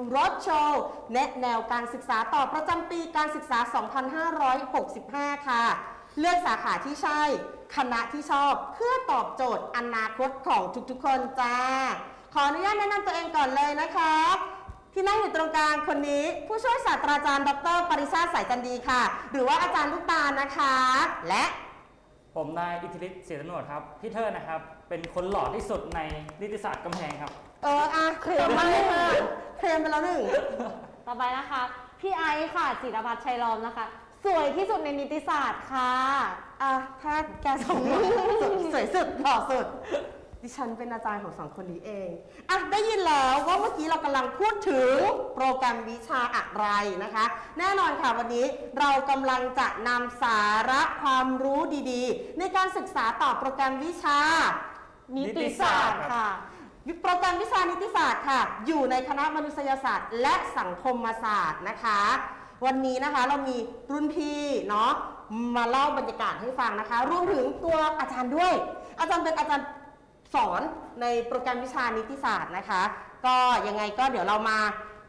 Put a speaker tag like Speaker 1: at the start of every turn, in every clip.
Speaker 1: KPIU Road Show แนะแนวการศึกษาต่อประจำปีการศึกษา 2565 ค่ะ เลือกสาขาที่ใช่ คณะที่ชอบเพื่อตอบโจทย์อนาคตของทุกๆ คนจ้า ขออนุญาตแนะนำตัวเองก่อนเลยนะคะที่นั่งอยู่ตรงกลางคนนี้ ผู้ช่วยศาสตราจารย์ ดร ปริชาติสายจันดีค่ะ หรือว่าอาจารย์ลูกตาลนะคะ และ
Speaker 2: ผมนายอิทธิฤทธิ์เสียตนวดครับ พี่เทิดนะครับ เป็นคนหล่อที่สุดในนิติศาสตร์กำแพงครับ
Speaker 1: เอออะเคลมมาเลยค่ะเคลมไปแล้วหนึ่ง
Speaker 3: ต่อไปนะคะ พี่ไอซ์ค่ะจิรพัฒน์ชัยล้อมนะคะ สวยที่สุดในนิติศาสตร์ค่ะ
Speaker 1: อะถ้าแกสองสุดสวยสุดหล่อสุด ดิฉันเป็นอาจารย์ของสองคนนี้เองอะได้ยินแล้วว่าเมื่อกี้เรากำลังพูดถึงโปรแกรมวิชาอะไรนะคะ แน่นอนค่ะวันนี้เรากำลังจะนำสาระความรู้ดีๆ ในการศึกษาต่อโปรแกรมวิชา
Speaker 3: นิติศาสตร์ค่ะ
Speaker 1: โปรแกรมวิชานิติศาสตร์ค่ะ อยู่ในคณะมนุษยศาสตร์ และสังคมศาสตร์นะคะ วันนี้นะคะเรามีรุ่นพี่เนาะมาเล่าบรรยากาศให้ฟังนะคะ รวมถึงตัวอาจารย์ด้วย อาจารย์เป็นอาจารย์สอนในโปรแกรมวิชานิติศาสตร์นะคะ ก็ยังไงก็เดี๋ยวเรามา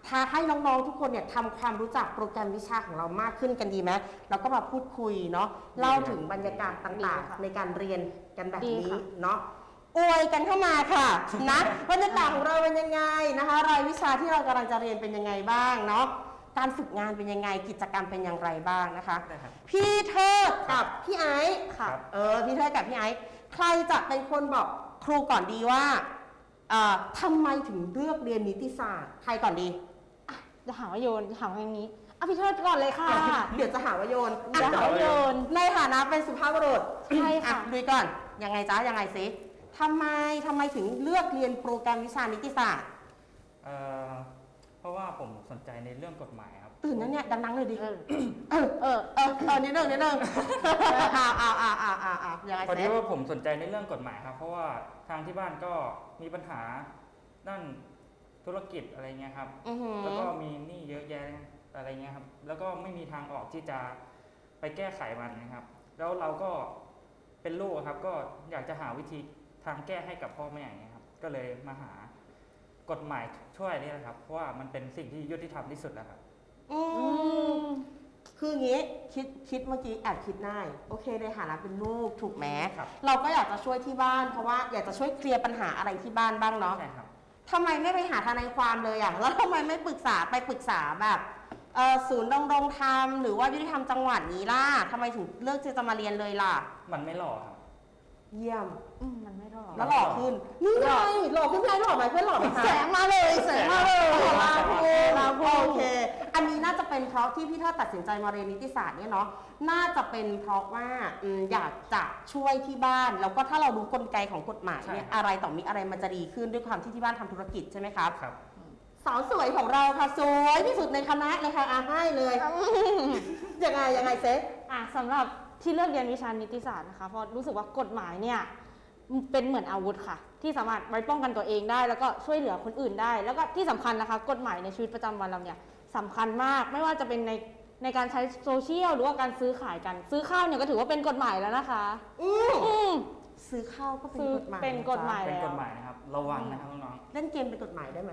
Speaker 1: ท้าให้น้องๆทุกคนเนี่ยทำความรู้จักโปรแกรมวิชาของเรามากขึ้นกันดีไหมแล้วก็มาพูดคุยเนาะเล่าถึงบรรยากาศต่าง
Speaker 3: ดีค่ะ
Speaker 1: ๆในการเรียนกันแบบ
Speaker 3: ดี
Speaker 1: นี้
Speaker 3: ค่ะ
Speaker 1: เนาะ อวยกันเข้ามาค่ะนะบรรยากาศของเราเป็นยังไงนะคะรายวิชาที่เรากำลังจะเรียนเป็นยังไงบ้างเนาะการฝึกงานเป็นยังไงกิจกรรมเป็นอย่างไรบ้างนะคะ
Speaker 2: ได้ครับ
Speaker 1: พี่เทิดกับพี่ไอซ์
Speaker 2: ครั
Speaker 1: ค่ะ
Speaker 2: บ
Speaker 1: เออพี่เทิดกับพี่ไอซ์ใครจะเป็นคนบอกครูก่อนดีว่าเอ่อทำไมถึงเลือกเรียนนิติศาสตร์ใครก่อนดี
Speaker 3: อะจะหาว่าโยนจะหาว่าอย่างนี้อะพี่เทิดก่อนเลยค่ะ
Speaker 1: เดี๋ยวจะหาว่าโยน
Speaker 3: เดี๋ยวหาว่าโยน
Speaker 1: ในฐานะเป็นสุภาพบุรุษ
Speaker 3: ใช่ค่ะ
Speaker 1: อ่ดูก่อนยังไงจ๊ะยังไงซิ ทำไมทำไมถึงเลือกเรียนโปรแกรมวิชานิติศาสตร์
Speaker 2: เอ่อเพราะว่าผมสนใจในเรื่องกฎหมายครับ
Speaker 1: ตื่นนะเนี่ยดังๆเลยดิ
Speaker 3: เออ
Speaker 1: เออ
Speaker 3: เออ
Speaker 1: เออเออนิดนึงนิดนึงอ้าวอ้าวอ้าวอ้าวอ้าวอ้าวยังไง
Speaker 2: พอดี
Speaker 1: เซ็
Speaker 2: ว่าผมสนใจในเรื่องกฎหมายครับ เพราะว่าทางที่บ้านก็มีปัญหาด้านธุรกิจอะไรเงี้ยครับ
Speaker 1: อือหือ
Speaker 2: แล้วก็มีหนี้เยอะแยะอะไรเงี้ยครับ แล้วก็ไม่มีทางออกที่จะไปแก้ไขมันนะครับ แล้วเราก็เป็นลูกอะครับ ก็อยากจะหาวิธี ทางแก้ให้กับพ่อแม่อย่างเงี้ยครับ ก็เลยมาหากฎหมายช่วยนี่แหละครับ เพราะว่ามันเป็นสิ่งที่ยุติธรรมที่สุดแล้วครับ
Speaker 1: อื
Speaker 3: อื
Speaker 1: ม
Speaker 3: ม
Speaker 1: คืออย่างงี้คิดคิดเมื่อกี้แอบคิดได้โอเคในฐานะเป็นลูกถูกไหม
Speaker 2: ครับ
Speaker 1: เราก็อยากจะช่วยที่บ้านเพราะว่าอยากจะช่วยเคลียร์ปัญหาอะไรที่บ้านบ้างเนาะ
Speaker 2: ใช่ครับ
Speaker 1: ทำไมไม่ไปหาทนายความเลยอะ แล้วทำไมไม่ปรึกษาไปปรึกษาแบบเอ่อศูนย์ดำรงธรรมหรือว่ายุติธรรมจังหวัดนี้ล่ะทำไมถึงเลือกที่จะมาเรียนเลยล่ะ
Speaker 2: มันไม่หล่อครับ
Speaker 1: เยี่ยม
Speaker 3: อืมมันไม่รอด
Speaker 1: แล้วหล่อขึ้น นี่ไงหล่อขึ้นไงหล่อไหมเพื่อนหล่อไหมคะ
Speaker 3: แสงมาเลยแสงมาเลย
Speaker 1: ลาพู
Speaker 3: ลาพู
Speaker 1: โอเค อันนี้น่าจะเป็นเพราะที่พี่เธอตัดสินใจมาเรียนนิติศาสตร์เนี่ยเนาะ น่าจะเป็นเพราะว่าอืมอยากจะช่วยที่บ้าน แล้วก็ถ้าเรารู้กลไกของกฎหมายเนี่ย
Speaker 2: ใช่ครับ
Speaker 1: อะไรต่อมีอะไรมันจะดีขึ้นด้วยความที่ที่บ้านทำธุรกิจใช่ไหมครับ
Speaker 2: ครับ
Speaker 1: สาวสวยของเราค่ะสวยที่สุดในคณะเลยค่ะอาให้เลยยังไงยังไงเซ็
Speaker 3: อะสำหรับที่เลือกเรียนวิชานิติศาสตร์นะคะเพราะรู้สึกว่ากฎหมายเนี่ย เป็นเหมือนอาวุธค่ะ ที่สามารถไว้ป้องกันตัวเองได้ แล้วก็ช่วยเหลือคนอื่นได้ แล้วก็ที่สำคัญนะคะ กฎหมายในชีวิตประจำวันเราเนี่ยสำคัญมากไม่ว่าจะเป็นในในการใช้โซเชียลหรือว่าการซื้อขายกัน ซื้อข้าวเนี่ยก็ถือว่าเป็นกฎหมายแล้วนะคะ
Speaker 1: อืม
Speaker 3: อืม
Speaker 1: ซื้อข้าวก็เป็น
Speaker 3: ซื้อก
Speaker 1: ฎหมาย
Speaker 3: เป็นกฎหมาย
Speaker 2: เป็น
Speaker 3: แล้ว
Speaker 2: กฎหมายนะครับระวังนะครับน้อง
Speaker 1: เล่นเกมเป็นกฎหมายได้ไหม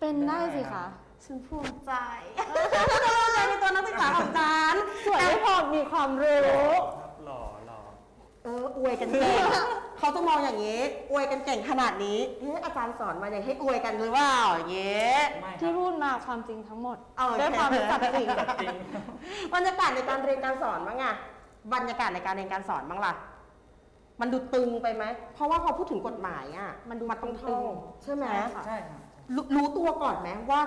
Speaker 3: เป็นได้สิคะ
Speaker 1: ฉันภูมิใจภูมิใจในตัวนักศึกษาของฉัน
Speaker 3: สวยไม่พอมีความรู้
Speaker 2: ๆครับหล่อหล่อ
Speaker 1: เอออวยกันเก่ง เขาต้องมองอย่างนี้อวยกันเก่งขนาดนี้เฮ้ยอาจารย์สอนมาอย่างให้อวยกันหรือเปล่าอย่างเงี้ย
Speaker 2: ไม่ครั
Speaker 3: ที่
Speaker 2: บ
Speaker 3: พูดมาความจริงทั้งหมด
Speaker 1: เอาโอเค
Speaker 3: ด้วยความสัตย์จริง
Speaker 2: จริง
Speaker 1: บรรยากาศในการเรียนการสอนบ้างอะบรรยากาศในการเรียนการสอนบ้างล่ะ มันดูตึงไปไหม เพราะว่าพอพูดถึงกฎหมายอะ
Speaker 3: มันดู
Speaker 1: มันต้อง
Speaker 3: ตึ
Speaker 1: ท่อง
Speaker 3: ง
Speaker 1: ใช่ไหม
Speaker 3: ใช่ค่ะ
Speaker 2: ใช่ครับ
Speaker 1: รู้รู้ตัวก่อนไหมว่า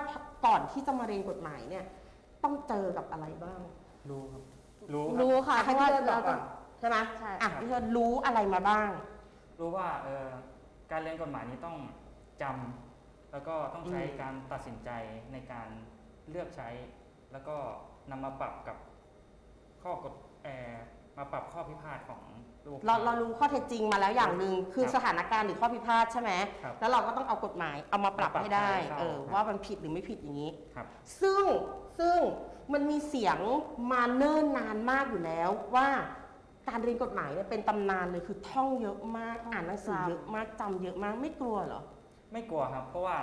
Speaker 1: ก่อนที่จะมาเรียนกฎหมายเนี่ย ต้องเจอกับอะไรบ้าง
Speaker 2: รู้ครับ รู้ครับ
Speaker 3: รู้ค่ะ
Speaker 1: อ่
Speaker 3: เพ
Speaker 1: ให้
Speaker 3: ราะ
Speaker 1: พี่
Speaker 3: ว่า
Speaker 1: เลิศบอ
Speaker 3: เรา
Speaker 1: กก่อน ใช่ไหม
Speaker 3: ใช่
Speaker 1: อะพี่เลิศรู้อะไรมาบ้าง
Speaker 2: รู้ว่าเออการเรียนกฎหมายนี้ต้องจำแล้วก็ต้องใช้
Speaker 1: อืม
Speaker 2: การตัดสินใจในการเลือกใช้ แล้วก็นำมาปรับกับข้อกฎเออมาปรับข้อพิพาทของลูก
Speaker 1: เราเรารู้ข้อเท็จจริงมาแล้วอย่างหนึ่งคือ
Speaker 2: ครับ
Speaker 1: สถานการณ์หรือข้อพิพาทใช่ไหม
Speaker 2: ครับ
Speaker 1: แล้วเราก็ต้องเอากฎหมายเอามาปรับ
Speaker 2: มาปรับ
Speaker 1: ให้ได้
Speaker 2: ให้เข้า
Speaker 1: เออ
Speaker 2: ครับ
Speaker 1: ว่ามันผิดหรือไม่ผิดอย่างนี้
Speaker 2: ครับ
Speaker 1: ซึ่งซึ่งมันมีเสียงมาเนิ่นนานมากอยู่แล้วว่า การเรียนกฎหมายเนี่ยเป็นตำนานเลยคือท่องเยอะมาก อ่านหนังสือเยอะมากจำเยอะมากไม่กลัวเหรอ
Speaker 2: ไม่กลัวครับ เพราะว่า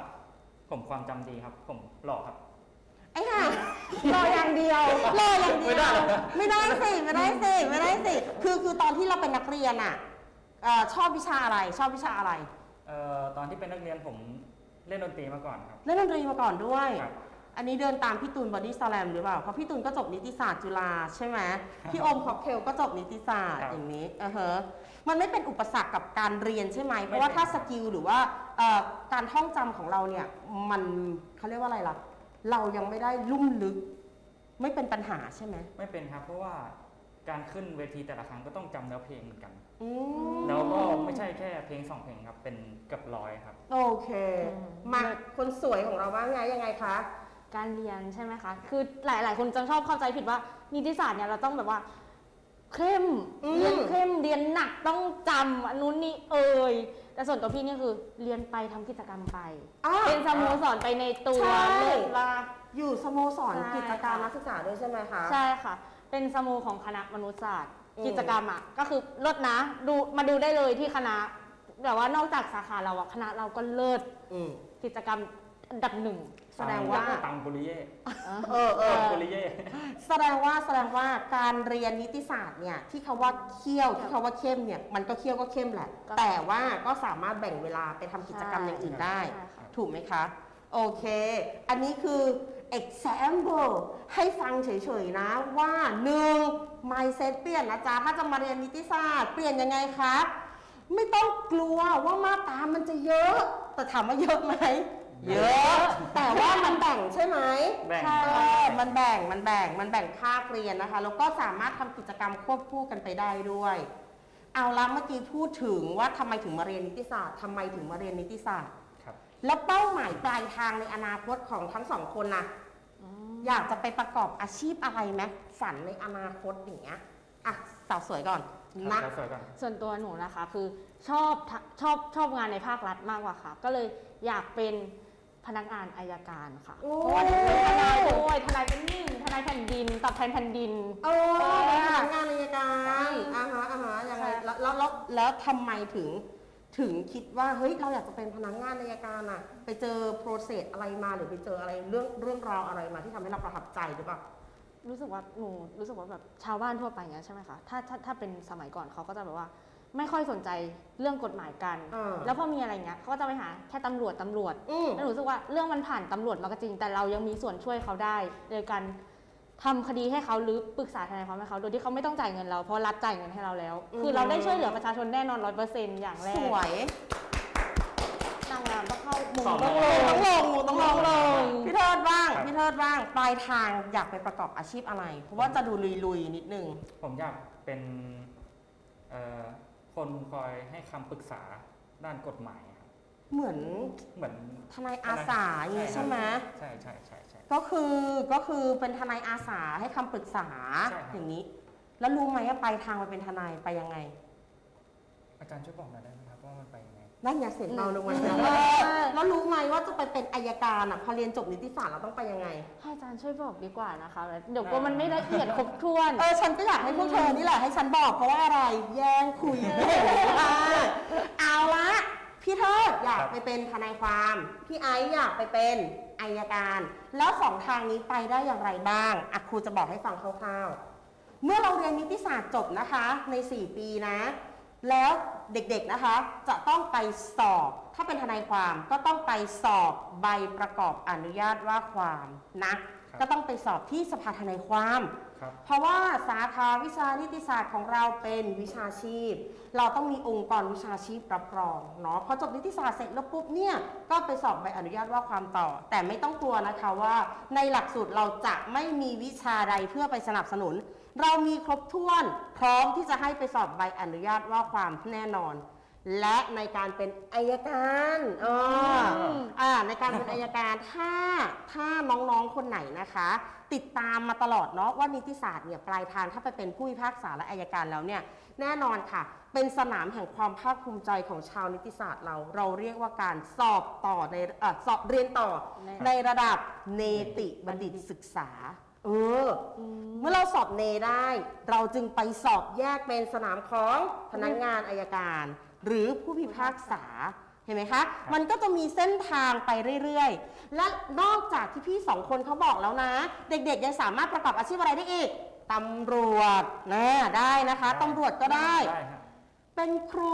Speaker 2: ผมความจำดีครับ ผมหล่อครับ
Speaker 1: ไอ้ห่าร
Speaker 3: ออย่างเดียว
Speaker 1: รออย่างเดี
Speaker 2: ไม่
Speaker 1: ย
Speaker 2: ได้
Speaker 1: ว
Speaker 2: เหรอ
Speaker 1: ไม่ได้สิไม่ได้สิไม่ได้สิคือคือตอนที่เราเป็นนักเรียนอะเอ่อชอบวิชาอะไร ชอบวิชาอะไร
Speaker 2: เอ่อตอนที่เป็นนักเรียนผมเล่นดนตรีมาก่อนครับ
Speaker 1: เล่นดนตรีมาก่อนด้วย
Speaker 2: ครับ
Speaker 1: อันนี้เดินตามพี่ตูนบอดี้สแลมหรือเปล่า เพราะพี่ตูนก็จบนิติศาสตร์จุฬาใช่ไหมพี่โอมค็อกเทลก็จบนิติศาสตร์
Speaker 2: ครับ
Speaker 1: อย่างนี้เออฮะมันไม่เป็นอุปสรรคกับการเรียนใช่ไหม เพ
Speaker 2: ไม่
Speaker 1: ราะว่า
Speaker 2: เป็น
Speaker 1: ถ้าสกิลหรือว่าเอ่อการท่องจำของเราเนี่ย มันเขาเรียกว่าอะไรล่ะ เรายังไม่ได้ลุ่มลึก ไม่เป็นปัญหาใช่ไหม
Speaker 2: ไม่เป็นครับ เพราะว่าการขึ้นเวทีแต่ละครั้งก็ต้องจำเนื้อเพลงเหมือนกัน
Speaker 1: อืม
Speaker 2: แล้วก็ไม่ใช่แค่เพลงสองเพลงครับเป็นเกับร้อยครับ
Speaker 1: โอเค
Speaker 3: อืม
Speaker 1: มาคนสวยของเราบ้างไงยังไงคะ
Speaker 3: การเรียนใช่ไหมคะ คือหลาย ๆ คนจะชอบเข้าใจผิดว่านิติศาสตร์เนี่ยเราต้องแบบว่าเข้ม
Speaker 1: อืม
Speaker 3: เรียนเข้มเรียนหนักต้องจำอันนู้นนี่เอ่ยแต่ส่วนตัวพี่เนี่ยคือเรียนไปทำกิจกรรมไป
Speaker 1: อะ
Speaker 3: เป็นสโมสรไปในตัว
Speaker 1: ใช่
Speaker 3: เลิศว่า
Speaker 1: อยู่สโมสร
Speaker 3: ใช่
Speaker 1: กิจการ
Speaker 3: ค่ะ
Speaker 1: นักศึกษาด้วยใช่ไหมคะ
Speaker 3: ใช่ค่ะ เป็นสโมของคณะมนุษยศาสตร์
Speaker 1: อืม
Speaker 3: กิจกรรมอะก็คือลดนะดูมาดูได้เลยที่คณะแต่ว่านอกจากสาขาเราอะคณะเราก็เลิศ
Speaker 1: อืม
Speaker 3: กิจกรรมอันดับหนึ่ง
Speaker 1: แสดงว่า
Speaker 2: ตังกุริเย่
Speaker 1: เออเออ
Speaker 2: ตังกุริเย่
Speaker 1: แสดงว่าแสดงว่าการเรียนนิติศาสตร์เนี่ยที่เขาว่าเคี่ยวที่เขาว่าเข้มเนี่ยมันก็เคี่ยวก็เข้มแหละ
Speaker 3: ก็
Speaker 1: แต่ว่าก็สามารถแบ่งเวลาไปทำกิจกรรมอย่างอื่นได้
Speaker 3: ใช่ค่ะ
Speaker 1: ถูกไหมคะ โอเค อันนี้คือ example ให้ฟังเฉยๆนะว่าหนึ่ง mindset เปลี่ยนนะจ๊ะถ้าจะมาเรียนนิติศาสตร์เปลี่ยนยังไงคะ ไม่ต้องกลัวว่ามาตรามันจะเยอะ แต่ถามว่าเยอะไหม เยอะ แต่ว่ามันแบ่งใช่ไหม
Speaker 2: แบ่ง
Speaker 1: ใช่มันแบ่งมันแบ่งมันแบ่งภาคเรียนนะคะ แล้วก็สามารถทำกิจกรรมควบคู่กันไปได้ด้วย เอาละเมื่อกี้พูดถึงว่าทำไมถึงมาเรียนนิติศาสตร์ทำไมถึงมาเรียนนิติศาสตร์
Speaker 2: ครับ
Speaker 1: แล้วเป้าหมายปลายทางในอนาคตของทั้งสองคนนะอยากจะไปประกอบอาชีพอะไรไหมฝันในอนาคตอย่างเงี้ยอะสาวสวยก่อน
Speaker 2: ครั
Speaker 1: นะ
Speaker 2: บแล้วสวยก่อน
Speaker 3: ส่วนตัวหนูนะคะคือชอบทะชอบชอบงานในภาครัฐมากกว่าค่ะ ก็เลยอยากเป็น พนักงานอายการค่ะ
Speaker 1: โอ้
Speaker 3: เพราะว่าหนูเป็นทนายด้วยทนายเป็นหนึ่งทนายแผ่นดินตอบแทนแผ่นดิน
Speaker 1: โอ้
Speaker 3: เออ
Speaker 1: เป็นพนักงานอายการอ่าฮะอ่าฮะยังไง
Speaker 3: ใช่
Speaker 1: แล้วแล้วแล้วแล้วทำไมถึง ถึงคิดว่าเฮ้ยเราอยากจะเป็นพนักงานอายการอะไปเจอโปรเซสอะไรมาหรือไปเจออะไรเรื่องเรื่องราวอะไรมาที่ทำให้เราประทับใจหรือเปล่า
Speaker 3: รู้สึกว่าหนูรู้สึกว่าแบบชาวบ้านทั่วไปเนี้ยใช่ไหมคะถ้าถ้าถ้าเป็นสมัยก่อนเขาก็จะแบบว่า ไม่ค่อยสนใจเรื่องกฎหมายกัน
Speaker 1: อ่า
Speaker 3: แล้วพอมีอะไรเงี้ยเขาก็จะไปหาแค่ตำรวจตำรวจ
Speaker 1: อืม
Speaker 3: แล้วหนูรู้สึกว่าเรื่องมันผ่านตำรวจมาก็จริง แต่เรายังมีส่วนช่วยเขาได้โดยการทำคดีให้เขาหรือปรึกษาทนายความให้เขาโดยที่เขาไม่ต้องจ่ายเงินเราเพราะรัฐจ่ายเงินให้เราแล้ว คือเราได้ช่วยเหลือประชาชนแน่นอนร้อยเปอร์เซ็นต์อย่างแรก
Speaker 1: สวย
Speaker 3: นางงามต้องเข้ามุง
Speaker 2: สอบ
Speaker 3: ต้อง
Speaker 2: ได้
Speaker 3: ลง
Speaker 1: ต้องลงต้องลงลง
Speaker 3: ง
Speaker 1: พี่เทิดบ้าง
Speaker 2: ครับ
Speaker 1: พี่เทิดบ้างปลายทางอยากไปประกอบอาชีพอะไร เพราะว่าจะดูลุยๆนิดนึง
Speaker 2: ผมอยากเป็นเอ่อ คนคอยให้คำปรึกษาด้านกฎหมายครับ
Speaker 1: เหมือน
Speaker 2: เหมือน
Speaker 1: ทนายอาสาอย่างนี้ใช่ไหม
Speaker 2: ใช่ใช่ใช่ใช่
Speaker 1: ก็คือก็คือเป็นทนายอาสาให้คำปรึกษา
Speaker 2: ใช่ครับ
Speaker 1: อย่างนี้ แล้วรู้ไหมว่าปลายทางไปเป็นทนายไปยังไง
Speaker 2: อาจารย์ช่วยบอกหน่อยได้ไหมครับว่ามันไปยังไง
Speaker 1: นั่นอย่าเสียงเบาลงมาเสีย
Speaker 3: อืม
Speaker 1: แล้วรู้ไหมว่าจะไปเป็นอายการอะพอเรียนจบนิติศาสตร์เราต้องไปยังไง
Speaker 3: ให้อาจารย์ช่วยบอกดีกว่านะคะเดี๋ยวกลัวมันไม่ละเอียดครบถ้วน
Speaker 1: เออฉันก็อยากให้พวกเธอนี่แหละให้ฉันบอกเพราะว่าอะไรแย่งคุยอะเอาละพี่เทิดอยาก
Speaker 2: ครับ
Speaker 1: ไปเป็นทนายความ พี่ไอซ์อยากไปเป็นอายการ แล้วสองทางนี้ไปได้อย่างไรบ้างอะครูจะบอกให้ฟังคร่าวๆ เมื่อเราเรียนนิติศาสตร์จบนะคะใน 4 ปีนะ แล้ว เด็กๆนะคะ จะต้องไปสอบ ถ้าเป็นทนายความก็ต้องไปสอบใบประกอบอนุญาตว่าความนะ
Speaker 2: ครับ
Speaker 1: ก็ต้องไปสอบที่สภาทนายความ
Speaker 2: ครับ
Speaker 1: เพราะว่าสาขาวิชานิติศาสตร์ของเราเป็นวิชาชีพ เราต้องมีองค์กรวิชาชีพรับรองเนาะพอจบนิติศาสตร์เสร็จแล้วปุ๊บเนี่ยก็ไปสอบใบอนุญาตว่าความต่อ แต่ไม่ต้องกลัวนะคะว่า ในหลักสูตรเราจะไม่มีวิชาใดเพื่อไปสนับสนุน เรามีครบถ้วนพร้อมที่จะให้ไปสอบใบอนุญาตว่าความแน่นอน และในการเป็นอายการเอออ่าในการเป็นอายการถ้าถ้าน้องๆคนไหนนะคะ ติดตามมาตลอดเนาะว่านิติศาสตร์เนี่ยปลายทางถ้าไปเป็นผู้พิพากษาและอายการแล้วเนี่ยแน่นอนค่ะ เป็นสนามแห่งความภาคภูมิใจของชาวนิติศาสตร์เรา เราเรียกว่าการสอบต่อในเออสอบเรียนต่อ
Speaker 3: ใน
Speaker 1: ในระดับเนติบัณฑิตศึกษา เออเมื่อเราสอบเนได้ เราจึงไปสอบแยกเป็นสนามของพนักงานอายการ หรือผู้พิพากษาเห็นไหมคะ มันก็จะมีเส้นทางไปเรื่อยๆ และนอกจากที่พี่สองคนเขาบอกแล้วนะ เด็กๆยังสามารถประกอบอาชีพอะไรได้อีกตำรวจนะได้นะคะตำรวจก็ได้
Speaker 2: ได้ครับ
Speaker 1: เป็นครู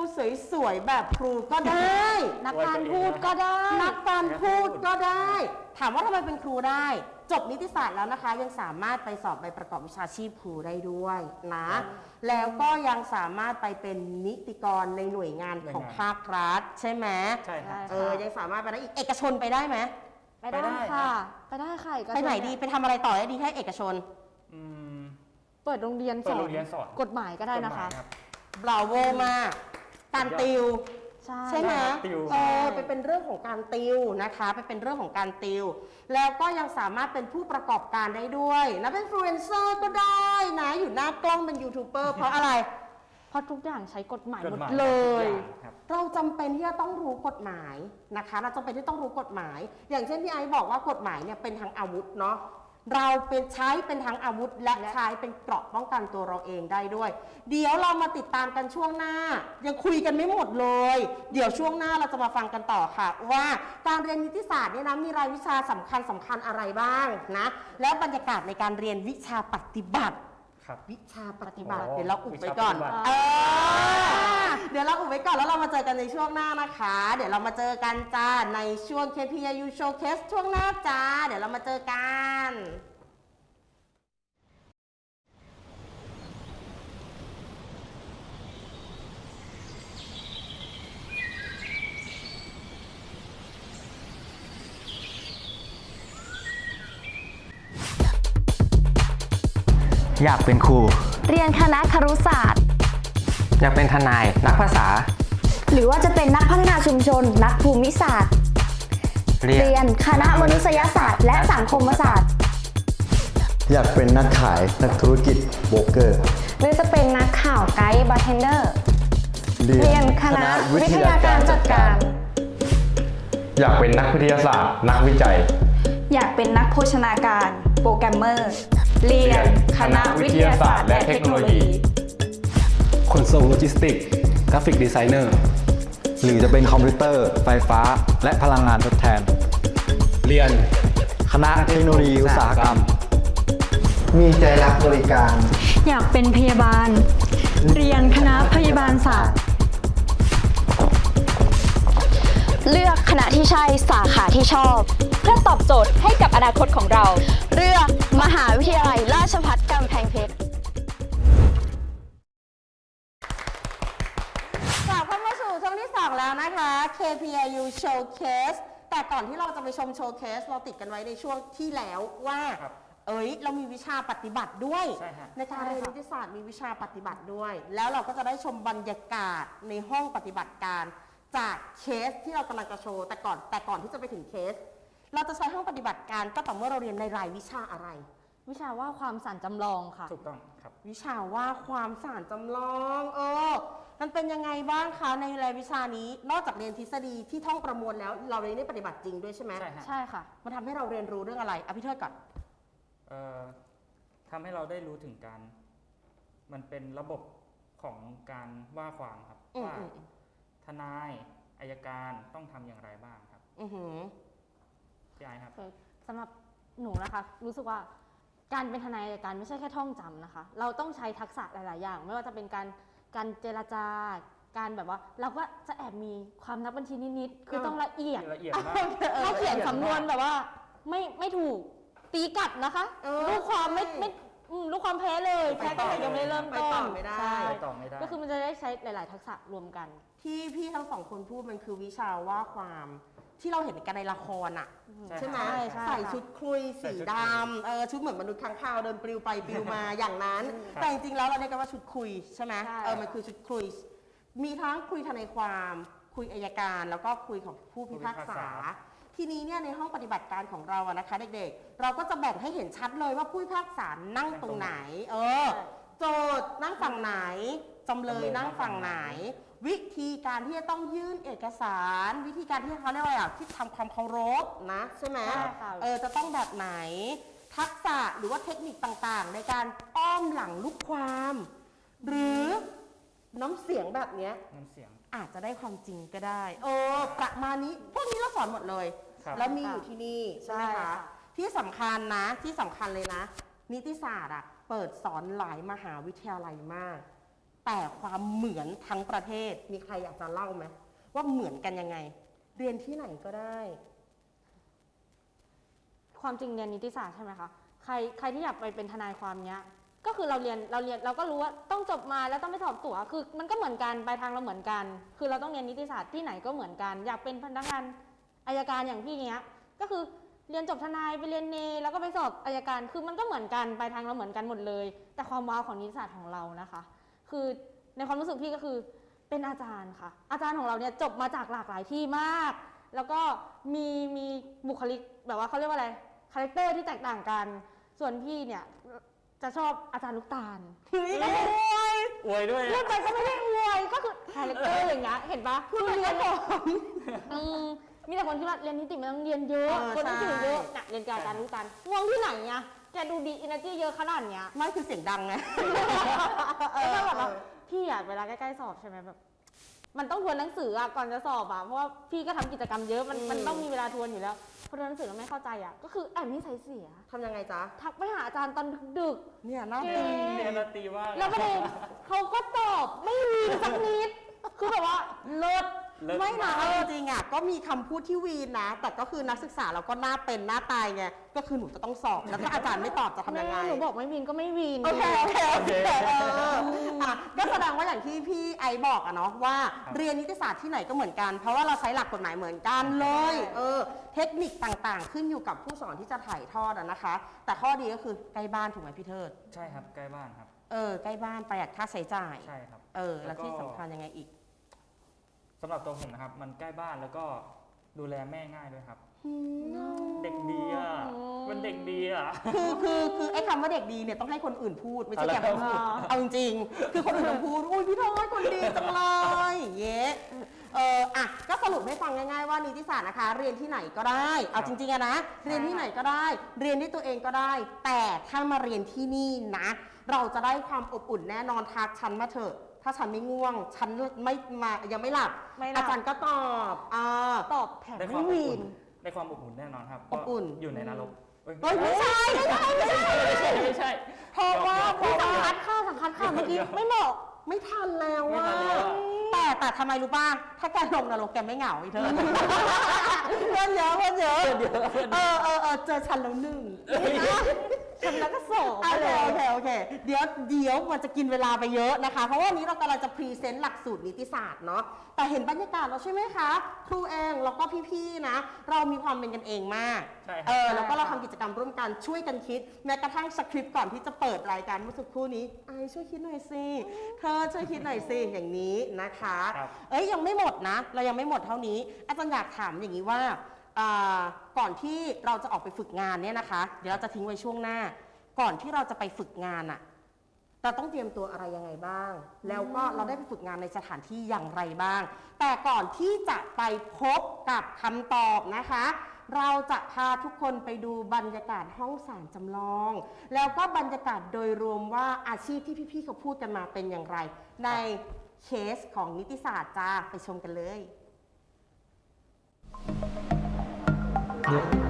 Speaker 1: สวยๆ แบบครูก็ได้
Speaker 3: นักการทูตก็ได้
Speaker 1: นักการพูดก็ได้ ถามว่าทำไมเป็นครูได้ จบนิติศาสตร์แล้วนะคะ ยังสามารถไปสอบใบประกอบวิชาชีพครูได้ด้วยนะ แล้วก็ยังสามารถไปเป็นนิติกรในหน่วยงานของ
Speaker 2: หน่วยงาน
Speaker 1: ภาครัฐ ใช่ไหม
Speaker 2: ใช่ครับ
Speaker 3: ใช่
Speaker 1: เออยังสามารถไปได้อีกเอกชนไปได้ไหม
Speaker 3: ไปได้
Speaker 2: ไปได้
Speaker 3: ค่ะไปได้ค่ะเอกช
Speaker 1: ไปไหนดี
Speaker 3: เย
Speaker 1: ไปทำอะไรต่อได้ดีแค่เอกชน
Speaker 2: อืม
Speaker 3: เปิดโรงเรียน
Speaker 2: เปิ
Speaker 3: ส
Speaker 2: ด
Speaker 3: อ
Speaker 2: โร
Speaker 3: น
Speaker 2: งเรียนสอน
Speaker 3: กฎหมายก็ได้นะคะ
Speaker 2: กฎหมายรับ
Speaker 1: บราโวมากการติว
Speaker 3: ใช่
Speaker 1: ใช่ไหม
Speaker 2: ติว
Speaker 1: เออไปเป็นเรื่องของการติวนะคะไปเป็นเรื่องของการติว แล้วก็ยังสามารถเป็นผู้ประกอบการได้ด้วยนะเป็นฟลูเอนเซอร์ก็ได้นะอยู่หน้ากล้องเป็นยูทูบเบอร์เพราะอะไร
Speaker 3: เพราะทุกอย่างใช้กฎหมาย
Speaker 2: ก
Speaker 3: หม
Speaker 2: ฎ
Speaker 3: ด
Speaker 2: หมาย
Speaker 3: เลย
Speaker 2: ทุกอย่างครับ
Speaker 1: เราจำเป็นที่จะต้องรู้กฎหมายนะคะ เราจำเป็นที่ต้องรู้กฎหมาย อย่างเช่นที่ไอซ์บอกว่ากฎหมายเนี่ยเป็นทางอาวุธเนาะ เราเป็นใช้เป็นทางอาวุธและ ใช้เป็นเกราะป้องกันตัวเราเองได้ด้วย เดี๋ยวเรามาติดตามกันช่วงหน้า ยังคุยกันไม่หมดเลย เดี๋ยวช่วงหน้าเราจะมาฟังกันต่อค่ะ ว่าการเรียนนิติศาสตร์เนี่ยนะมีรายวิชาสำคัญสำคัญอะไรบ้างนะและบรรยากาศในการเรียนวิชาปฏิบัติ
Speaker 2: ครับ
Speaker 1: วิชาปฏิบัติ
Speaker 2: อ๋อ
Speaker 1: เดี๋ยวเราอุบไว้ก่อน
Speaker 2: วิชาปฏิบัติ
Speaker 1: เออเดี๋ยวเราอุบไว้ก่อนแล้วเรามาเจอกันในช่วงหน้านะคะ เดี๋ยวเรามาเจอกันจ้าในช่วง KPIU Showcase ช่วงหน้าจ้า เดี๋ยวเรามาเจอกัน
Speaker 4: อยากเป็นครู
Speaker 5: เรียนคณะครุศาสตร์
Speaker 4: อยากเป็นทนายนักภาษา
Speaker 5: หรือว่าจะเป็นนักพัฒนาชุมชน นักภูมิศาสตร์
Speaker 4: เรีย
Speaker 5: เรีย
Speaker 4: น
Speaker 5: นคณะมนุษยศาสตร์ และสังคมศาสตร์
Speaker 6: อยากเป็นนักขายนักธุรกิจโบรกเกอร์
Speaker 5: หรือจะเป็นนักข่าวไกด์บาร์เทนเดอร์ เรียนคณะวิทยาการจัดการ
Speaker 7: อยากเป็นนักวิทยาศาสตร์ นักวิจัย
Speaker 5: อยากเป็นนักโภชนาการ โปรแกรมเมอร์ เรียน คณะวิทยาศาสตร์และเทคโนโลยี
Speaker 7: ขนส่งโลจิสติกส์กราฟิกดีไซเนอร์
Speaker 6: หรือจะเป็นคอมพิวเตอร์ ไฟฟ้า และพลังงานทดแทน
Speaker 7: เรียน
Speaker 6: คณะเทคโนโลยีอุตสาหกรรม มีใจรักบริการ
Speaker 8: อยากเป็นพยาบาล เรียนคณะพยาบาลศาสตร์
Speaker 5: เลือกคณะที่ใช่สาขาที่ชอบ เพื่อตอบโจทย์ให้กับอนาคตของเรา เลือกมหา
Speaker 1: นะคะ KPIU Showcase แต่ก่อนที่เราจะไปชมโชว์เคส เราติดกันไว้ในช่วงที่แล้วว่า
Speaker 2: ครับ
Speaker 1: เอ้ย เรามีวิชาปฏิบัติด้วย
Speaker 2: ใช่ฮะ
Speaker 1: ในการเรียนนิติศาสตร์มีวิชาปฏิบัติด้วย แล้วเราก็จะได้ชมบรรยากาศในห้องปฏิบัติการ จากเคสที่เรากำลังจะโชว์แต่ก่อนแต่ก่อนที่จะไปถึงเคส เราจะใช้ห้องปฏิบัติการก็ต่อเมื่อเราเรียนในรายวิชาอะไร
Speaker 3: วิชาว่าความสารจำลองค่ะ
Speaker 2: ถูกต้องครับ
Speaker 1: วิชาว่าความสารจำลอง เออ มันเป็นยังไงบ้างคะในรายวิชานี้ นอกจากเรียนทฤษฎีที่ท่องประมวลแล้ว เราเรียนได้ปฏิบัติจริงด้วยใช่ไหม
Speaker 2: ใช่ฮะ
Speaker 3: ใช่ค่ะ
Speaker 1: มันทำให้เราเรียนรู้เรื่องอะไรอภิเทิดก่อน
Speaker 2: เอ่อทำให้เราได้รู้ถึงการ มันเป็นระบบของการว่าความครับ
Speaker 1: อืม
Speaker 2: ว่า
Speaker 1: อืมอืม
Speaker 2: ทนายอายการต้องทำอย่างไรบ้างครับ
Speaker 1: อือหือ
Speaker 2: พี่ไอซ์ครับ
Speaker 3: สำหรับหนูนะคะ รู้สึกว่าการเป็นทนายอัยการไม่ใช่แค่ท่องจำนะคะ เราต้องใช้ทักษะหลาย ๆ อย่าง ไม่ว่าจะเป็นการ การเจรจาการแบบว่า เราก็จะแอบมีความนับบัญชีนิดๆคือต้องละเอียด
Speaker 2: ละเอียดมาก
Speaker 3: ถ้าเขียนสำนวนแบบว่า ไม่ไม่ถูกตีกลับนะคะ
Speaker 1: เออ
Speaker 3: ลูกความไม่
Speaker 1: ใช่
Speaker 3: ไม่อืมลูกความแพ้เลย
Speaker 1: ไป
Speaker 3: แพ้
Speaker 1: ต่
Speaker 3: ตั้
Speaker 1: อง
Speaker 3: แต่ยังไม่ได้เริ่ม
Speaker 1: ไป
Speaker 3: ต้
Speaker 1: ต่อนไม่ได้
Speaker 3: ใช่
Speaker 2: ไปต่อไม่ได้
Speaker 3: ก็คือมันจะได้ใช้หลาย ๆ ทักษะรวมกัน
Speaker 1: ที่พี่ทั้งสองคนพูดมันคือวิชาว่าความ ที่เราเห็นกันในละครอะ ใช่ไหม
Speaker 3: ใช่ใช่
Speaker 1: ใส่
Speaker 3: ค่ะ
Speaker 1: ชุดคุย
Speaker 2: ใส่
Speaker 1: สี
Speaker 2: ชุด
Speaker 1: ด
Speaker 2: คุยำ
Speaker 1: เออชุดเหมือนมนุษย์ค้างคาวเดินปลิวไปปลิวมา อย่างนั้น
Speaker 2: ครับ
Speaker 1: แต่จริงๆแล้วเราเรียกกันว่าชุดคุยใช่ไหม
Speaker 3: ใช่
Speaker 1: เออมันคือชุดคุย มีทั้งคุยทนายความคุยอายการ แล้วก็คุยของผู้พิพากษา ทีนี้เนี่ยในห้องปฏิบัติการของเราอะนะคะ เด็กๆ เราก็จะแบ่งให้เห็นชัดเลยว่าผู้พิพากษานั่งตรงไหน เออโจทย์นั่งฝั่งไหน จำเลยนั่งฝั่งไหน วิธีการที่จะต้องยื่นเอกสาร วิธีการที่เขาเรียกว่าอะไรอะที่ทำความเคารพนะใช่ไหม
Speaker 3: ใช่ค่ะ
Speaker 1: เออจะต้องแบบไหน ทักษะหรือว่าเทคนิคต่างๆ ในการอ้อมหลังลูกความ หรือน้ำเสียงแบบเนี้ย
Speaker 2: น้ำเสียง
Speaker 1: อาจจะได้ความจริงก็ได้ เออประมาณนี้พวกนี้เราสอนหมดเลย
Speaker 2: ครับ
Speaker 1: แล้วมีอยู่ที่นี่ใช่ไหม
Speaker 3: ใช่
Speaker 1: คะ
Speaker 3: ค่ะ
Speaker 1: ที่สำคัญนะที่สำคัญเลยนะ นิติศาสตร์อะ เปิดสอนหลายมหาวิทยาลัยมาก แต่ความเหมือนทั้งประเทศมีใครอยากจะเล่าไหมว่าเหมือนกันยังไง เรียนที่ไหนก็ได้
Speaker 3: ความจริงเรียนนิติศาสตร์ใช่ไหมคะใครใครที่อยากไปเป็นทนายความเนี้ย ก็คือเราเรียนเราเรียนเราก็รู้ว่าต้องจบมาแล้วต้องไปสอบตั๋วคือ มันก็เหมือนกันปลายทางเราเหมือนกัน คือเราต้องเรียนนิติศาสตร์ที่ไหนก็เหมือนกัน อยากเป็นพนักงานอายการอย่างพี่เนี้ย ก็คือ เรียนจบทนายไปเรียนเนแล้วก็ไปสอบอายการคือมันก็เหมือนกันปลายทางเราเหมือนกันหมดเลย แต่ความว้าวของนิติศาสตร์ของเรานะคะ คือในความรู้สึกพี่ก็คือเป็นอาจารย์ค่ะ อาจารย์ของเราเนี่ยจบมาจากหลากหลายที่มาก แล้วก็มีมีบุคลิกแบบว่าเขาเรียกว่าอะไรคาแรคเตอร์ที่แตกต่างกัน ส่วนพี่เนี่ยจะชอบอาจารย์ลูกตาล
Speaker 1: เฮ้ย
Speaker 2: อวยด้วย
Speaker 3: เรื่องไปก็ไม่ได้อวยก็คือคาแรคเตอร์อย่างเงี้ยเห็นปะพูดเรียนอืม มีแต่คนที่ว่าเรียนนิติมันต้องเรียนเยอะ
Speaker 1: เออ
Speaker 3: คนหนังสือเยอะ
Speaker 1: ใช่
Speaker 3: น่ะเรียนกับอาจารย์ลูกตาลง่วงที่ไหนเนี่ยแกดูดีอินเนอร์จีเยอะขนาดเนี้ย
Speaker 1: ไม่คือเสียงดังไง
Speaker 3: แล้วก็แบบว่าพี่อะเวลาใกล้ๆสอบใช่ไหมแบบ มันต้องทวนหนังสืออะก่อนจะสอบอะเพราะว่าพี่ก็ทำกิจกรรมเยอะมัน
Speaker 1: อืม
Speaker 3: มันต้องมีเวลาทวนอยู่แล้วพอทวนหนังสือแล้วไม่เข้าใจอะก็คือแอบนิสัยเสีย
Speaker 1: ทำยังไงจ๊ะ
Speaker 3: ทักไปหาอาจารย์ตอนดึก
Speaker 1: เนี่ยน่า
Speaker 3: เก่
Speaker 1: เป็น
Speaker 3: ง
Speaker 2: เรียนดนตรีว่า
Speaker 3: ๆ แล้วประเด็นเขาก็ตอบไม่มีสักนิด คือแบบว่าเลิศ
Speaker 2: เลิศ
Speaker 1: ไม่นะา
Speaker 2: ก
Speaker 1: เอาจริงๆอะก็มีคำพูดที่วีนนะ แต่ก็คือนักศึกษาเราก็หน้าเป็นหน้าตายไงก็คือหนูจะต้องสอบแล้วถ้าอาจารย์ไม่ตอบจะทำยังไง
Speaker 3: แม่หนูบอกไม่วินก็ไม่วิน
Speaker 1: โอเคโอเคโอเค เอออะก็แสดงว่าอย่างที่พี่ไอบอกอะเนาะว่าเรียนนิติศาสตร์ที่ไหนก็เหมือนกัน เพราะว่าเราใช้หลักกฎหมายเหมือนกันเลยเออเทคนิคต่างๆ ขึ้นอยู่กับผู้สอนที่จะถ่ายทอดอะนะคะ แต่ข้อดีก็คือใกล้บ้านถูกไหมพี่เทิด
Speaker 2: ใช่ครับใกล้บ้านครับ
Speaker 1: เออใกล้บ้านประหยัดค่าใช้จ่าย
Speaker 2: ใช่ครับ
Speaker 1: เออแล้ว
Speaker 2: แล้วก็
Speaker 1: ที่สำคัญยังไงอีก
Speaker 2: สำหรับตัวผมนะครับ มันใกล้บ้านแล้วก็ดูแลแม่ง่ายด้วยครับ เด็กดีอะมันเด็กดีอะ
Speaker 1: คือคือคือไอ้คำว่าเด็กดีเนี่ยต้องให้คนอื่นพูดไม่ใช่
Speaker 2: เอา
Speaker 1: แก
Speaker 2: ละ
Speaker 1: พูดเอาจริงๆคือคนอื่นต้องพูดอุ้ยพี่ทอยคนดีจังเลยอย่างเงี้ยเอออะก็สรุปให้ฟังง่ายๆว่านิติศาสตร์นะคะ เรียนที่ไหนก็ได้ เอาจริงๆอะนะ เรียนที่ไหนก็ได้ เรียนด้วยตัวเองก็ได้ แต่ถ้ามาเรียนที่นี่นะ เราจะได้ความอบอุ่นแน่นอนทักฉันมาเถอะ ถ้าฉันไม่ง่วง ฉันไม่มายังไม่หลับ
Speaker 3: ไม่หลับ
Speaker 1: อาจารย์ก็ตอบอ่า
Speaker 3: ตอบแถม
Speaker 2: ได้ค
Speaker 3: ไม่
Speaker 2: วามอบ
Speaker 3: วิ
Speaker 2: อุ่น
Speaker 3: น
Speaker 2: ได้ความอบอุ่นแน่นอนครับ
Speaker 1: อบอุ่น
Speaker 2: เพราะอยู่ในนรกเอ้ย
Speaker 1: เฮ้ยไม่ใช่ไม่ใช่ไม่ใช่
Speaker 2: ไม่ใช่ไม่ใช่
Speaker 1: เพราะว่าเพ
Speaker 3: พี่
Speaker 1: ราะ
Speaker 3: สัง
Speaker 1: ว่า
Speaker 3: คัดค่ะสังคัดค่ะเมื่อกี้ไม่บอก
Speaker 1: ไม่ทันแล้ว
Speaker 2: ไม่
Speaker 1: ว่า
Speaker 2: ทันแล้วอะ
Speaker 1: แต่แต่ทำไมรู้ป่ะถ้าแกลงนรกแกไม่เหงาอีเธอเพื่อนเยอะเพื่อนเยอะเออเออเออเจอฉันแล้วหนึ่ง
Speaker 3: ฉันแล้วก็สอบ
Speaker 1: โอ
Speaker 3: ไป
Speaker 1: เค
Speaker 3: เลย
Speaker 1: โอเคโอเค เดี๋ยวเดี๋ยวมันจะกินเวลาไปเยอะนะคะ เพราะว่าวันนี้เรากำลังจะพรีเซนต์หลักสูตรนิติศาสตร์เนาะแต่เห็นบรรยากาศเราใช่ไหมคะ ครูเองแล้วก็พี่ๆนะ เรามีความเป็นกันเองมาก
Speaker 2: ใช่ครับ
Speaker 1: เออแล้วก็เราทำกิจกรรมร่วมกันช่วยกันคิดแม้กระทั่งสคริปต์ก่อนที่จะเปิดรายการเมื่อสักครู่นี้ไอายช่วยคิดหน่อยสิเธอช่วยคิดหน่อยสิอย่างนี้นะคะ
Speaker 2: ครับ
Speaker 1: เอ้ยยังไม่หมดนะ เรายังไม่หมดเท่านี้ อาจารย์อยากถามอย่างนี้ว่า อ่าก่อนที่เราจะออกไปฝึกงานเนี่ยนะคะ เดี๋ยวเราจะทิ้งไว้ช่วงหน้า ก่อนที่เราจะไปฝึกงานอะเราต้องเตรียมตัวอะไรยังไงบ้าง แล้วก็เราได้ไปฝึกงานในสถานที่อย่างไรบ้าง แต่ก่อนที่จะไปพบกับคำตอบนะคะ เราจะพาทุกคนไปดูบรรยากาศห้องสารจำลอง แล้วก็บรรยากาศโดยรวมว่าอาชีพที่พี่ๆเขาพูดกันมาเป็นอย่างไร ในเคสของนิติศาสตร์จ้าไปชมกันเลย「 ท้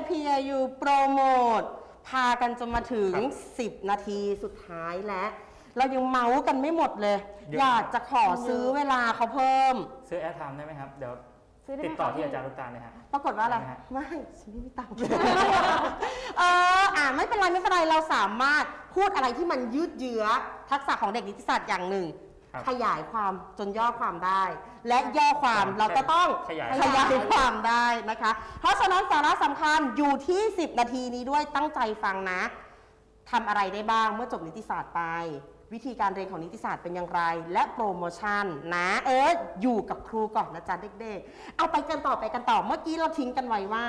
Speaker 1: KPIU โปรโมทพากันจนมาถึง10 นาทีสุดท้ายแล้วเรายังเมาส์กันไม่หมดเลย
Speaker 2: เยอะ
Speaker 1: อยากจะขอซื้อเวลาเขาเพิ่ม
Speaker 2: ซื้อแอร์ไทม์ได้ไหมครับ เดี๋ยว
Speaker 3: ซื้อได้ไหม
Speaker 2: ติดต่อ
Speaker 3: คะ
Speaker 2: ที่อาจารย์ลูกตาลเลยฮะ
Speaker 1: ปรากฏว่าอะไร
Speaker 2: ได้ไหมฮะ
Speaker 1: ไม่ฉันไม่มีตังค์ เอออ่าไม่เป็นไรไม่เป็นไรเราสามารถพูดอะไรที่มันยืดเยื้อทักษะของเด็กนิติศาสตร์อย่างหนึ่ง
Speaker 2: ครับ
Speaker 1: ขยายความจนย่อความได้ และย่อความ
Speaker 2: ครับ
Speaker 1: เราก็ต้อง
Speaker 2: ขยาย
Speaker 1: ขยายความได้นะคะ เพราะฉะนั้นสาระสำคัญอยู่ที่ 10 นาทีนี้ด้วยตั้งใจฟังนะทำอะไรได้บ้างเมื่อจบนิติศาสตร์ไป วิธีการเรียนของนิติศาสตร์เป็นอย่างไร และโปรโมชั่นนะเอออยู่กับครูก่อนนะจ๊ะเด็กๆ เอาไปกันต่อไปกันต่อเมื่อกี้เราทิ้งกันไว้ว่า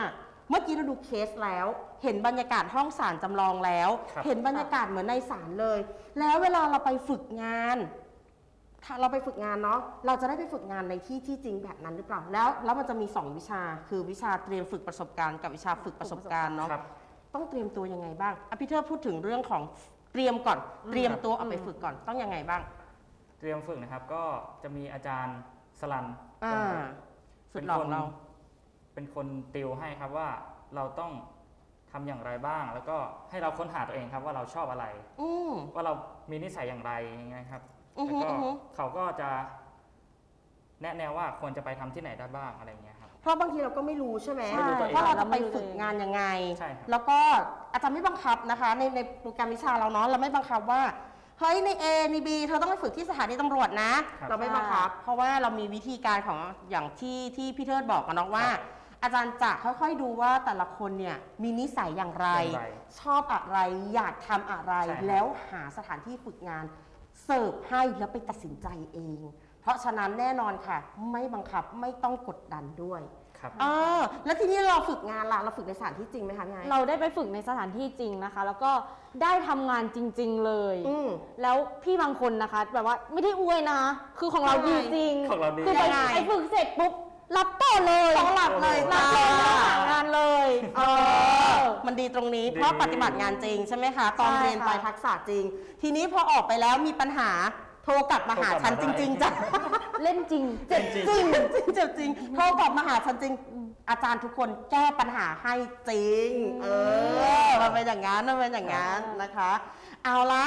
Speaker 1: เมื่อกี้เราดูเคสแล้ว เห็นบรรยากาศห้องศาลจำลองแล้ว
Speaker 2: ครับ
Speaker 1: เห็นบรรยากาศเหมือนในศาลเลย แล้วเวลาเราไปฝึกงาน ถ้าเราไปฝึกงานเนาะเราจะได้ไปฝึกงานในที่ที่จริงแบบนั้นหรือเปล่า แล้วแล้วมันจะมี 2 วิชา คือวิชาเตรียมฝึกประสบการณ์กับวิชาฝึกประสบการณ์เนาะ
Speaker 2: ครับ
Speaker 1: ต้องเตรียมตัวยังไงบ้างอะพี่เทอร์พูดถึงเรื่องของเตรียมก่อน เตรียมตัวเอาไปฝึกก่อนต้องยังไงบ้าง
Speaker 2: เตรียมฝึกนะครับก็จะมีอาจารย์สลัน
Speaker 1: อ่าสุดหล่อของเรา
Speaker 2: เป็นคนติวให้ครับว่าเราต้องทำอย่างไรบ้าง แล้วก็ให้เราค้นหาตัวเองครับว่าเราชอบอะไร
Speaker 1: อืม
Speaker 2: ว่าเรามีนิสัยอย่างไรอย่างเงี้ยครับ
Speaker 1: อือ
Speaker 2: แล้ว
Speaker 1: ฮึ
Speaker 2: ก็
Speaker 1: อือฮึ
Speaker 2: เขาก็จะ แนะแนวว่าควรจะไปทำที่ไหนได้บ้างอะไรเงี้ยครับ
Speaker 1: เพราะบางทีเราก็ไม่รู้ใช่ไหม
Speaker 2: ไม่รู้ตัวเอง
Speaker 1: ว่าเราจะไปฝึกงานยังไง
Speaker 2: ใช่ครับ
Speaker 1: แล้วก็อาจารย์ไม่บังคับนะคะ ในในโปรแกรมวิชาเราเนาะเราไม่บังคับว่าเฮ้ยใน A ใน B เธอต้องไปฝึกที่สถานีตำรวจนะ
Speaker 2: ครับ
Speaker 1: เราไม่บังคับ เพราะว่าเรามีวิธีการของอย่างที่ที่พี่เทิดบอกกันเนาะว่า
Speaker 2: ครับ
Speaker 1: อาจารย์จะค่อยๆดูว่าแต่ละคนเนี่ยมีนิสัยอย่างไร
Speaker 2: อย่างไร
Speaker 1: ชอบอะไรอยากทำอะไร
Speaker 2: ใช่ครับ
Speaker 1: แล้วหาสถานที่ฝึกงาน เสิร์ฟให้แล้วไปตัดสินใจเอง เพราะฉะนั้นแน่นอนค่ะ ไม่บังคับไม่ต้องกดดันด้วย
Speaker 2: ครับ
Speaker 1: เออแล้วทีนี้เราฝึกงานล่ะเราฝึกในสถานที่จริงไหมคะพี่ไอ
Speaker 3: เราได้ไปฝึกในสถานที่จริงนะคะ แล้วก็ได้ทำงานจริง ๆเลย
Speaker 1: อืม
Speaker 3: แล้วพี่บางคนนะคะ แบบว่าไม่ได้อวยนะ คือของเราดีจริง
Speaker 2: ของเราดี
Speaker 3: คือไป
Speaker 1: ยังไง
Speaker 3: ไปฝึกเสร็จปุ๊บ รับต่อเลย
Speaker 1: ต้องรับเลย
Speaker 3: รับเลย
Speaker 1: จ้า
Speaker 3: ไม่ต้องหางานเลย
Speaker 1: เออมันดีตรงนี้
Speaker 2: ดี
Speaker 1: เพราะปฏิบัติงานจริงใช่ไหมคะตอน
Speaker 3: ใช่
Speaker 1: เรียนไป
Speaker 3: ค่ะ
Speaker 1: ทักษะจริง ทีนี้พอออกไปแล้วมีปัญหาโทรกลับมาหา
Speaker 2: โทรกลับ
Speaker 1: ฉัน
Speaker 2: มา
Speaker 1: จ
Speaker 2: ได้
Speaker 1: ริง ๆจ้ะ
Speaker 3: เล่นจริง
Speaker 1: เจ็บจริงจริงเจ็บจริงโทรกลับมาหาฉันจริง อาจารย์ทุกคนแก้ปัญหาให้จริง เออมันเป็นอย่างนั้นมันเป็นอย่างนั้นนะคะ เอาละ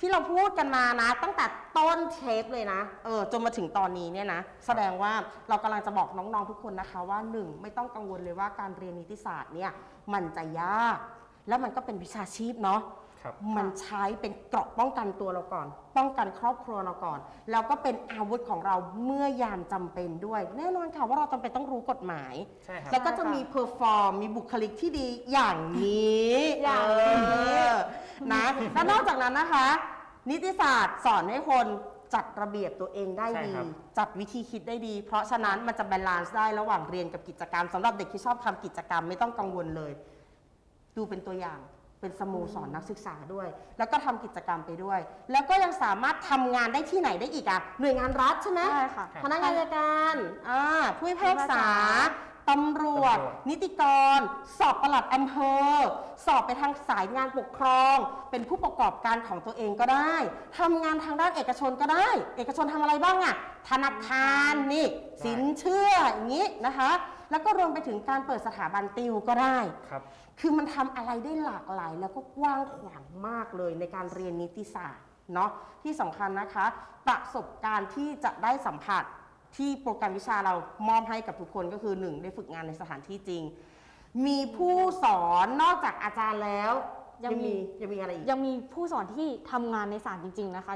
Speaker 1: ที่เราพูดกันมานะ ตั้งแต่ต้นเทปเลยนะเออจนมาถึงตอนนี้เนี่ยนะแสดงว่าเรากำลังจะบอกน้องๆทุกคนนะคะ ว่าหนึ่งไม่ต้องกังวลเลยว่าการเรียนนิติศาสตร์เนี่ยมันจะยาก แล้วมันก็เป็นวิชาชีพเนาะ มันใช้เป็นเกราะป้องกันตัวเราก่อน ป้องกันครอบครัวเราก่อน แล้วก็เป็นอาวุธของเราเมื่อยามจำเป็นด้วย แน่นอนค่ะว่าเราจำเป็นต้องรู้กฎหมาย
Speaker 2: ใช่ครับ
Speaker 1: แล้วก็จะมีเพอร์ฟอร์มมีบุคลิกที่ดีอย่างนี้
Speaker 3: อย่าง
Speaker 1: เอ
Speaker 3: นี้
Speaker 1: อนะแล้วนอกจากนั้นนะคะ นิติศาสตร์สอนให้คนจัดระเบียบตัวเองได้
Speaker 2: ใช่
Speaker 1: ดี
Speaker 2: ครับ
Speaker 1: จัดวิธีคิดได้ดี เพราะฉะนั้นมันจะบาลานซ์ได้ระหว่างเรียนกับกิจกรรมสำหรับเด็กที่ชอบทำกิจกรรมไม่ต้องกังวลเลย ดูเป็นตัวอย่าง เป็นสโมสรนักศึกษาด้วย แล้วก็ทำกิจกรรมไปด้วย แล้วก็ยังสามารถทำงานได้ที่ไหนได้อีกอะหน่วยงานรัฐใช่ไหม
Speaker 3: ใช่ค่ะ
Speaker 1: พนักงานอัยการอ่าผู้พิพากษา ตำรวจ
Speaker 2: ตำรวจ
Speaker 1: นิติกร สอบประหลัดอำเภอ สอบไปทางสายงานปกครอง เป็นผู้ประกอบการของตัวเองก็ได้ ทำงานทางด้านเอกชนก็ได้ เอกชนทำอะไรบ้างอะธนาคารนี่ สินเชื่ออย่างนี้นะคะ แล้วก็รวมไปถึงการเปิดสถาบันติวก็ได้
Speaker 2: ครับ
Speaker 1: คือมันทำอะไรได้หลากหลายแล้วก็กว้างขวางมากเลยในการเรียนนิติศาสตร์เนาะที่สำคัญนะคะ ประสบการณ์ที่จะได้สัมผัสที่โปรแกรมวิชาเรามอบให้กับทุกคนก็คือ1ได้ฝึกงานในสถานที่จริง มีผู้สอนนอกจากอาจารย์แล้ว
Speaker 3: ยังมี
Speaker 1: ยังมีอะไรอีก
Speaker 3: ยังมีผู้สอนที่ทำงานในศาลจริง ๆ นะคะ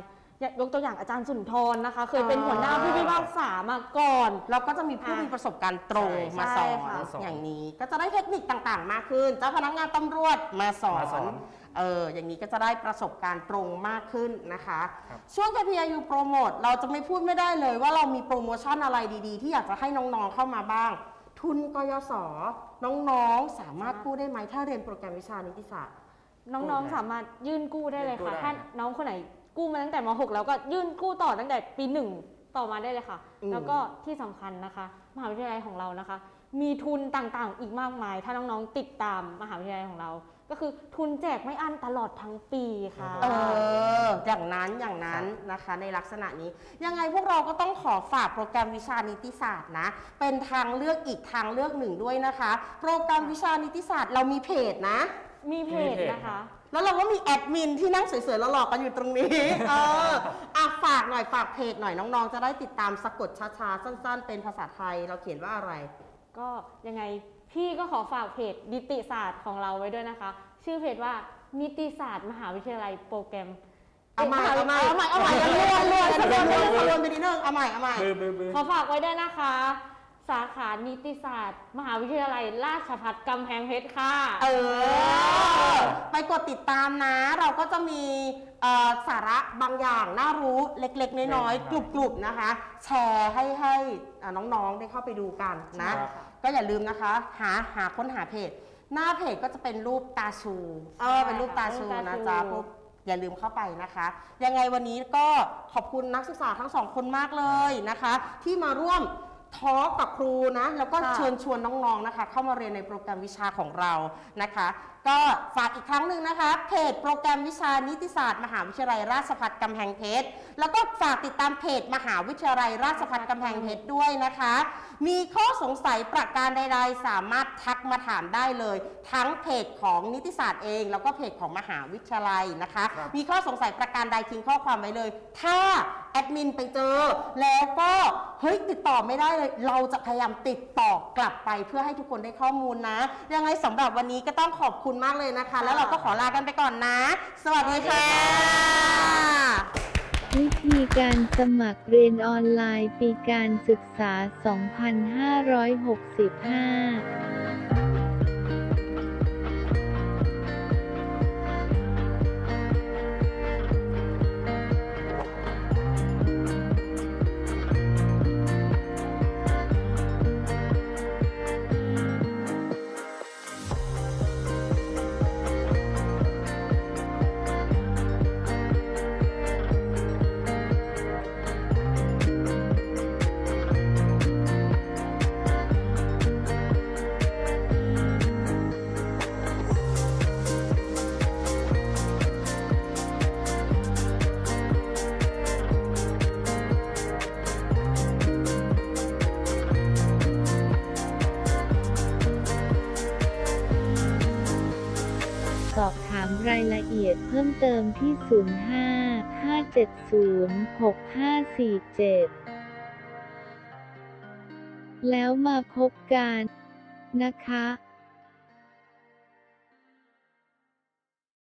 Speaker 3: ยกตัวอย่างอาจารย์สุนทรนะคะ เคยเป็นหัวหน้าผู้พิพากษามาก่อน
Speaker 1: แล้วก็จะมีผู้
Speaker 3: อะ
Speaker 1: มีประสบการณ์ตรง
Speaker 2: ใช่
Speaker 1: มาสอ
Speaker 3: ใช่
Speaker 1: น
Speaker 3: ค่ะ
Speaker 1: อย่างนี้ ก็จะได้เทคนิคต่างๆ มากขึ้น เจ้าพนักงานตำรวจมาสอ
Speaker 2: มาสอนน
Speaker 1: เออ อย่างนี้ก็จะได้ประสบการณ์ตรงมากขึ้นนะคะ
Speaker 2: ครับ
Speaker 1: ช่วง KPIU โปรโมทเราจะไม่พูดไม่ได้เลย ว่าเรามีโปรโมชั่นอะไรดีๆ ที่อยากจะให้น้องๆเข้ามาบ้าง ทุนกยศน้องๆ สามารถกู้ได้ไหมถ้าเรียนโปรแกรมวิชานิติศาสตร์
Speaker 3: น้องๆ สามารถยื่นกู้ได้เลย
Speaker 2: ยื่นกู้
Speaker 3: ค่ะ
Speaker 2: ได้
Speaker 3: ถ้าน้องคนไหน กู้มาตั้งแต่ม .6 แล้วก็ยื่นกู้ต่อตั้งแต่ปีหนึ่งต่อมาได้เลยค่ะ
Speaker 1: อืม
Speaker 3: แล้วก็ที่สำคัญนะคะ มหาวิทยาลัยของเรานะคะ มีทุนต่างๆ อีกมากมาย ถ้าน้องๆติดตามมหาวิทยาลัยของเรา ก็คือทุนแจกไม่อั้นตลอดทั้งปีค่ะ
Speaker 1: เออ อย่างนั้น อย่างนั้นนะคะ ในลักษณะนี้ ยังไงพวกเราก็ต้องขอฝากโปรแกรมวิชานิติศาสตร์นะ เป็นทางเลือกอีกทางเลือกหนึ่งด้วยนะคะ โปรแกรมวิชานิติศาสตร์เรามีเพจนะ
Speaker 3: มีเพจ
Speaker 2: มีเพจ
Speaker 3: นะคะ
Speaker 1: แล้วเราก็มีแอดมินที่นั่งสวยๆแล้วหลอกกันอยู่ตรงนี้ เอออะฝากหน่อยฝากเพจหน่อยน้องๆ จะได้ติดตามสะกดช้าๆ สั้นๆ เป็นภาษาไทยเราเขียนว่าอะไร
Speaker 3: ก็ยังไงพี่ก็ขอฝากเพจนิติศาสตร์ของเราไว้ด้วยนะคะ ชื่อเพจว่านิติศาสตร์ มหาวิทยาลัยโปรแกรม
Speaker 1: เอาใหม่ะเอาใหม่
Speaker 3: เอาใหม่เอาใหม่เอาใหม่
Speaker 1: รวนรวน
Speaker 3: เอา
Speaker 1: ร
Speaker 3: ใหม่
Speaker 1: วนรวนรวนไปนิดนึงเอาใหม่เอาใหม่
Speaker 2: บือบือบือ
Speaker 3: ขอฝากไว้ด้วยนะคะ สาขานิติศาสตร์ มหาวิทยาลัย ราชภัฏกำแพงเพชรค่ะ
Speaker 1: เออ ไปกดติดตามนะ เราก็จะมีเอ่อสาระบางอย่างน่ารู้เล็กๆ น้อยๆ กลุ่มๆนะคะ แชร์ให้ให้อ่าน้องๆได้เข้าไปดูกันนะ
Speaker 2: ครับ
Speaker 1: ก็อย่าลืมนะคะ หาหาค้นหาเพจ หน้าเพจก็จะเป็นรูปตาชู เออ เป็นรูปตาชู
Speaker 3: รูปตาชู
Speaker 1: นะจ๊ะพวกอย่าลืมเข้าไปนะคะ ยังไงวันนี้ก็ขอบคุณนักศึกษาทั้งสองคนมากเลยนะคะ ที่มาร่วม ทอล์กกับครูนะ แล้วก็
Speaker 3: ค่ะ
Speaker 1: เชิญชวนน้องๆนะคะ เข้ามาเรียนในโปรแกรมวิชาของเรานะคะก็ฝากอีกครั้งหนึ่งนะคะเพจโปรแกรมวิชานิติศาสตร์มหาวิทยาลัยราชภัฏกำแพงเพชรแล้วก็ฝากติดตามเพจมหาวิทยาลัยราชภัฏกำแพงเพชรด้วยนะคะ มีข้อสงสัยประการใด ๆ สามารถทักมาถามได้เลย ทั้งเพจของนิติศาสตร์เอง แล้วก็เพจของมหาวิทยาลัยนะคะ
Speaker 2: ครับ
Speaker 1: มีข้อสงสัยประการใดทิ้งข้อความไว้เลย ถ้าแอดมินไปเจอ แล้วก็เฮ้ยติดต่อไม่ได้เลย เราจะพยายามติดต่อกลับไปเพื่อให้ทุกคนได้ข้อมูลนะยังไงสำหรับวันนี้ก็ต้องขอบคุณมากเลยนะคะ แล้วเราก็ขอลากันไปก่อนนะ สวัสดีค่ะ
Speaker 9: วิธีการสมัครเรียนออนไลน์ปีการศึกษา 2565 พิ่มเติมที่ 05 570 6547 แล้วมาพบกัน นะคะ